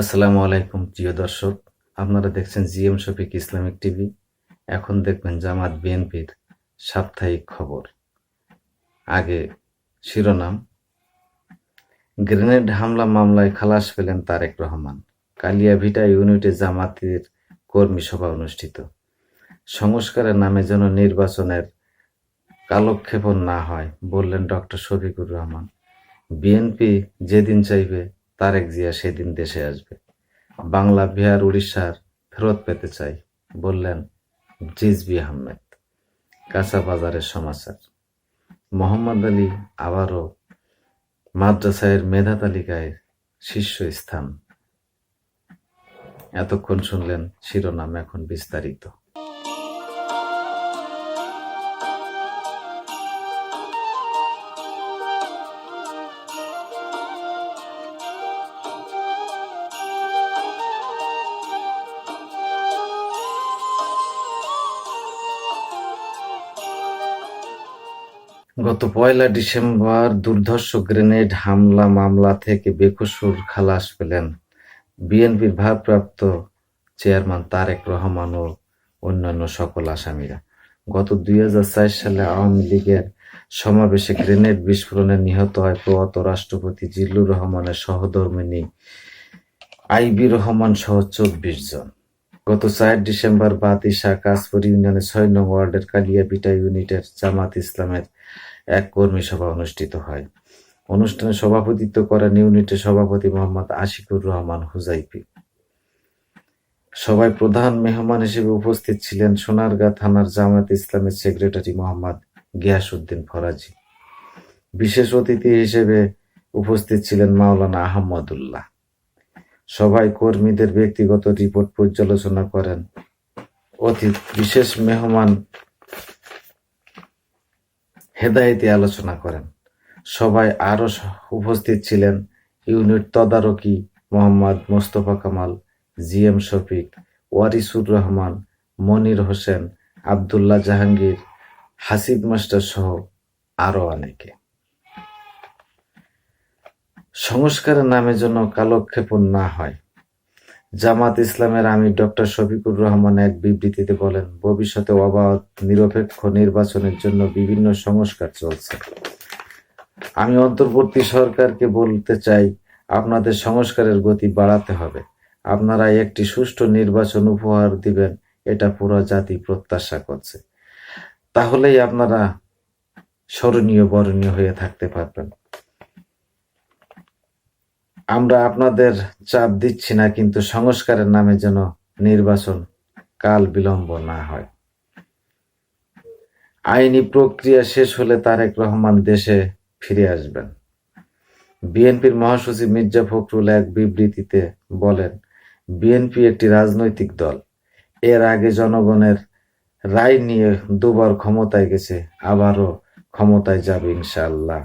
আসসালামু আলাইকুম, প্রিয় দর্শক। আপনারা দেখছেন জিএম শফিক ইসলামিক টিভি। এখন দেখবেন জামাত বিএনপির সাপ্তাহিক খবর। আগে শিরোনাম। গ্রেনেড হামলা মামলায় খালাস পেলেন তারেক রহমান। কালিয়াভিটা ইউনিটে জামাতের কর্মী সভা অনুষ্ঠিত। সংস্কারের নামে যেন নির্বাচনের কালক্ষেপণ না হয়, বললেন ডক্টর শফিকুর রহমান। বিএনপি যেদিন চাইবে তারেক জিয়া সেদিন দেশে আসবে। বাংলা, বিহার, উড়িষ্যার ফেরত পেতে চাই, বললেন জিজবি আহমেদ, কাঁচা বাজারের সমাচার। মোহাম্মদ আলী আবারও মাদ্রাসায়ের মেধা তালিকায় শীর্ষস্থান। এতক্ষণ শুনলেন শিরোনাম এখন বিস্তারিত। গত পয়লা ডিসেম্বর দুর্ধর্ষ গ্রেনেড হামলা মামলা থেকে বেকসুর খালাস পেলেন বিএনপির ভারপ্রাপ্ত চেয়ারম্যান তারেক রহমান ও অন্যান্য সকল আসামিরা। গত দুই হাজার চার সালে আওয়ামী লীগের সমাবেশে গ্রেনেড বিস্ফোরণে নিহত হয় প্রয়াত রাষ্ট্রপতি জিল্লুর রহমানের সহধর্মিনী আইবি রহমান সহ চব্বিশ জন। গত চার ডিসেম্বর বাতিশা কাশপুর ইউনিয়নের ছয় নং ওয়ার্ডের কালিয়াপিটা ইউনিটের জামাত ইসলামের এক কর্মী সভা অনুষ্ঠিত হয়। অনুষ্ঠানে সভাপতিত্ব করেন ইউনিটের সভাপতি মোহাম্মদ আশিকুর রহমান হুজাইফি। সভায় প্রধান মেহমান হিসেবে উপস্থিত ছিলেন সোনারগাঁ থানার জামাত ইসলামের সেক্রেটারি মোহাম্মদ গিয়াসউদ্দিন ফরাজি। বিশেষ অতিথি হিসেবে উপস্থিত ছিলেন মাওলানা আহমদুল্লাহ। সভায় কর্মীদের ব্যক্তিগত রিপোর্ট পর্যালোচনা করেন অতি বিশেষ মেহমান হেদায়েতি আলোচনা করেন। সবাই আরও উপস্থিত ছিলেন ইউনিট তদারকি Mohammad Mostafa Kamal G M Shafiq, Warisur Rahman, Monir Hossain, Abdullah Jahangir, Hasib master সহ আরও অনেকে। সংস্কারের নামে যেন কালক্ষেপণ না হয় জামাত ইসলামের আমির ডক্টর শফিকুর রহমান এক বিবৃতিতে বলেন, ভবিষ্যতে অবাধ, নিরপেক্ষ নির্বাচনের জন্য বিভিন্ন সংস্কার চলছে। আমি অন্তর্বর্তী সরকারকে বলতে চাই, আপনাদের সংস্কারের গতি বাড়াতে হবে। আপনারা একটি সুষ্ঠু নির্বাচন উপহার দিবেন, এটা পুরো জাতি প্রত্যাশা করছে। তাহলেই আপনারা স্মরণীয় বরণীয় হয়ে থাকতে পারবেন। আমরা আপনাদের চাপ দিচ্ছি না, কিন্তু সংস্কারের নামে যেন নির্বাচন কাল বিলম্ব না হয়। আইনি প্রক্রিয়া শেষ হলে তারেক রহমান দেশে ফিরে আসবেন। বিএনপির মহাসচিব মির্জা ফখরুল এক বিবৃতিতে বলেন, বিএনপি একটি রাজনৈতিক দল। এর আগে জনগণের রায় নিয়ে দুবার ক্ষমতায় গেছে, আবারও ক্ষমতায় যাবে ইনশাল্লাহ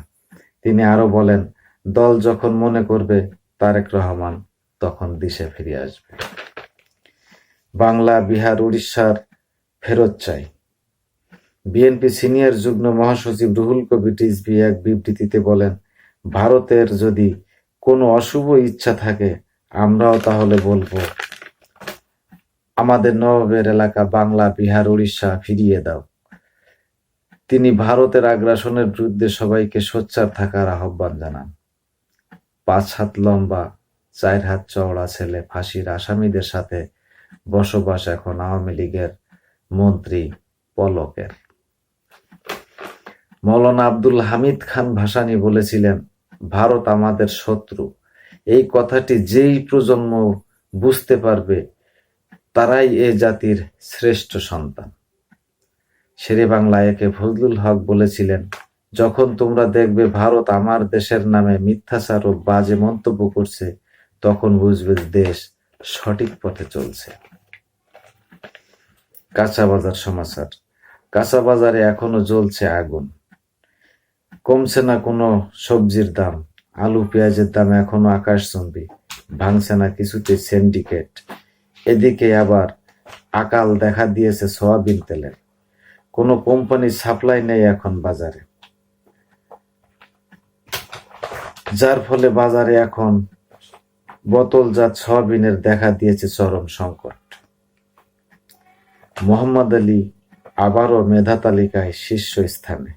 তিনি আরও বলেন দল যখন মনে করবে তারেক রহমান তখন দিশে ফিরে আসবে। বাংলা, বিহার, উড়িষ্যার ফেরত চাই। বিএনপি সিনিয়র যুগ্ম মহাসচিব রুহুল কবির রিজভি এক বিবৃতিতে বলেন, ভারতের যদি কোনো অশুভ ইচ্ছা থাকে, আমরাও তাহলে বলব, আমাদের নবাবের এলাকা বাংলা, বিহার, উড়িষ্যা ফিরিয়ে দাও। তিনি ভারতের আগ্রাসনের বিরুদ্ধে সবাইকে সোচ্চার থাকার আহ্বান জানান। পাঁচ হাত লম্বা, চার হাত চওড়া ছেলে ফাঁসির আসামিদের সাথে বসবাস এখন আওয়ামী লীগের মন্ত্রী পলকের। মৌলানা আব্দুল হামিদ খান ভাসানী বলেছিলেন, ভারত আমাদের শত্রু। এই কথাটি যেই প্রজন্ম বুঝতে পারবে, তারাই এ জাতির শ্রেষ্ঠ সন্তান। শেরে বাংলা একে ফজলুল হক বলেছিলেন যখন তোমরা দেখবে ভারত আমার দেশের নামে মিথ্যাচার ও বাজে মন্তব্য করছে, তখন বুঝবে দেশ সঠিক পথে চলছে। কাঁচা বাজার সমাচার। কাঁচা বাজারে এখনও জ্বলছে আগুন। কমছে না কোনো সবজির দাম। আলু, পেঁয়াজের দাম এখনও আকাশচম্বী। ভাঙছে না কিছুতে সিন্ডিকেট এদিকে আবার আকাল দেখা দিয়েছে সোয়াবিন তেলের। কোনো কোম্পানির সাপ্লাই নেই এখন বাজারে। যার ফলে বাজারে এখন বোতল বোতলজাত সয়াবিনের দেখা দিয়েছে চরম সংকট। মোহাম্মদ আলী আবারও মেধা তালিকায় শীর্ষ স্থানে।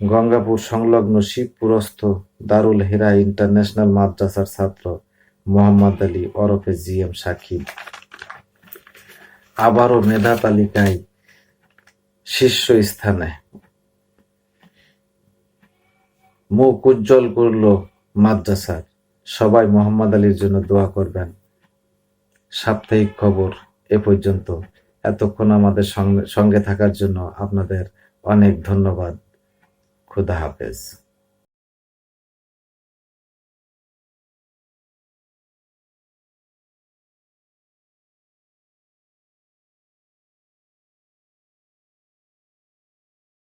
গঙ্গাপুর সংলগ্ন শিবপুরস্থ দারুল হেরা ইন্টারন্যাশনাল মাদ্রাসার ছাত্র মোহাম্মদ আলী ওরফে জি এম সাকিব আবারও মেধা তালিকায় শীর্ষ স্থানে। মুখ উজ্জ্বল করল মাদ্রাসার সবাই মোহাম্মদ আলীর জন্য দোয়া করবেন। সাপ্তাহিক খবর এ পর্যন্ত। এতক্ষণ আমাদের সঙ্গে সঙ্গে থাকার জন্য আপনাদের অনেক ধন্যবাদ। খুদা হাফেজ।